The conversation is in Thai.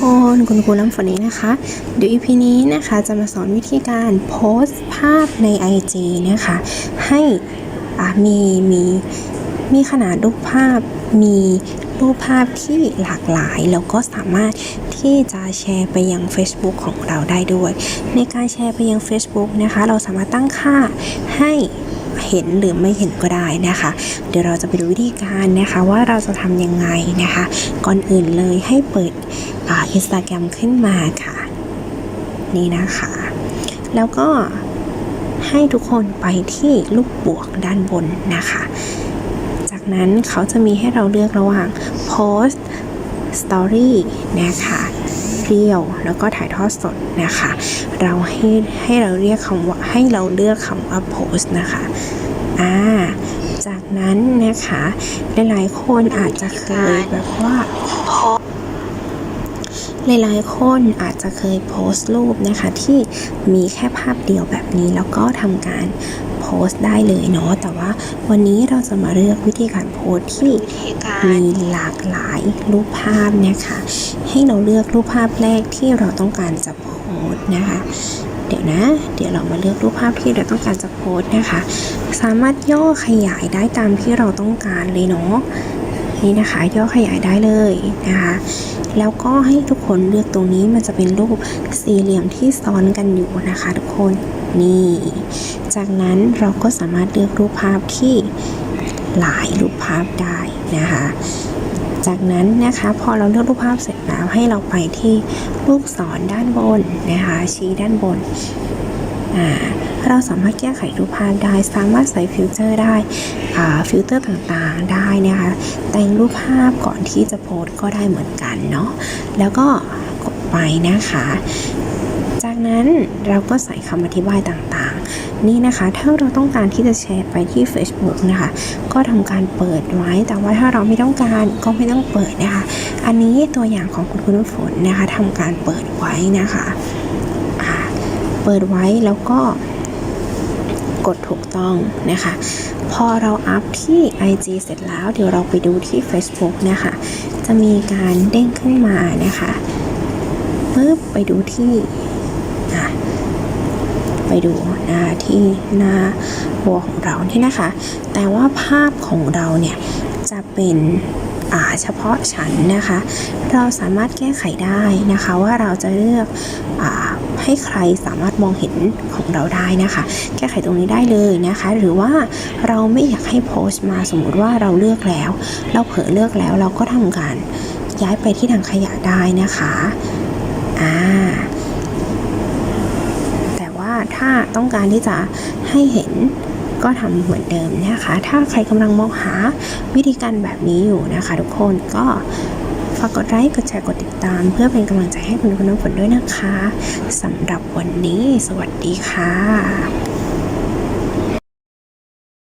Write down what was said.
คนคุณครูน้ำฝนนี้นะคะ เดี๋ยว EP นี้นะคะจะมาสอนวิธีการโพสต์ภาพใน IG นะคะ ให้มีมีมีขนาดรูปภาพมีรูปภาพที่หลากหลาย แล้วก็สามารถที่จะแชร์ไปยัง Facebook ของเราได้ด้วย ในการแชร์ไปยัง Facebook นะคะ เราสามารถตั้งค่าให้เห็นหรือไม่เห็นก็ได้นะคะ เดี๋ยวเราจะไปดูวิธีการนะคะว่าเราจะทำยังไงนะคะ ก่อนอื่นเลยให้เปิด อินสตาแกรมขึ้นมาค่ะ นี่นะคะ แล้วก็ให้ทุกคนไปที่ลูกบวกด้านบนนะคะ จากนั้นเขาจะมีให้เราเลือกระหว่างโพสต์สตอรี่นะคะเรียวแล้วก็ถ่ายทอดสดนะคะ เราให้ให้เราเรียกคำว่าให้เราเลือกคำว่าโพสต์นะคะอ่าจากนั้นนะคะหลายๆคนอาจจะเคยแบบว่า หลายๆ คนอาจจะเคยโพสต์รูปนะคะ ที่มีแค่ภาพเดียวแบบนี้แล้วก็ทำการโพสต์ได้เลยเนาะแต่ว่าวันนี้เราจะมาเลือกวิธีการโพสต์ที่มีหลากหลายรูปภาพนะคะ ให้เราเลือกรูปภาพแรกที่เราต้องการจะโพสต์นะคะ เดี๋ยวนะ เดี๋ยวเรามาเลือกรูปภาพที่เราต้องการจะโพสต์นะคะ สามารถย่อขยายได้ตามที่เราต้องการเลยเนาะ นี่นะคะย่อขยายได้เลยนะคะ แล้วก็ให้ทุกคนเลือกตรงนี้มันจะเป็นรูปสี่เหลี่ยมที่ซ้อนกันอยู่นะคะ ทุกคนนี่ จากนั้นเราก็สามารถเลือกรูปภาพที่หลายรูปภาพได้นะคะ จากนั้นนะคะพอเราเลือกรูปภาพเสร็จแล้วให้เราไปที่ลูกศรด้านบนนะคะ ชี้ด้านบนอ่า เราสามารถแก้ไขรูปภาพได้ สามารถใส่ฟิลเตอร์ได้ฟิลเตอร์ต่างๆได้นะคะ แต่งรูปภาพก่อนที่จะโพสก็ได้เหมือนกันเนาะ แล้วก็กดไปนะคะ จากนั้นเราก็ใส่คำอธิบายต่างๆ นี่นะคะ ถ้าเราต้องการที่จะแชร์ไปที่ Facebook นะคะ ก็ทำการเปิดไว้ แต่ว่าถ้าเราไม่ต้องการก็ไม่ต้องเปิดนะคะ อันนี้ตัวอย่างของคุณคุณฝนนะคะทำการเปิดไว้นะคะ เปิดไว้แล้วก็ กดถูกต้องนะคะ พอเราอัพที่ IG เสร็จแล้วเดี๋ยวเราไปดูที่ Facebook นะคะ จะมีการเด้งขึ้นมานะคะปึ๊บไปดูที่ไปดูหน้าที่หน้าบัวของเราที่นะคะ แต่ว่าภาพของเราเนี่ยจะเป็นอ่าเฉพาะชั้นนะคะ เราสามารถแก้ไขได้นะคะว่าเราจะเลือกอา ให้ใครสามารถมองเห็นของเราได้นะคะ แก้ไขตรงนี้ได้เลยนะคะ หรือว่าเราไม่อยากให้โพสต์มาสมมติว่าเราเลือกแล้ว เราเผลอเลือกแล้วเราก็ทำการย้ายไปที่ถังขยะได้นะคะอ่าแต่ว่าถ้าต้องการที่จะให้เห็นก็ทำเหมือนเดิมนะคะ ถ้าใครกำลังมองหาวิธีการแบบนี้อยู่นะคะ ทุกคนก็ ฝากกดไลค์กดแชร์กดติดตาม เพื่อเป็นกำลังใจให้คุณคุณน้ำฝนด้วยนะคะสำหรับวันนี้ สวัสดีค่ะ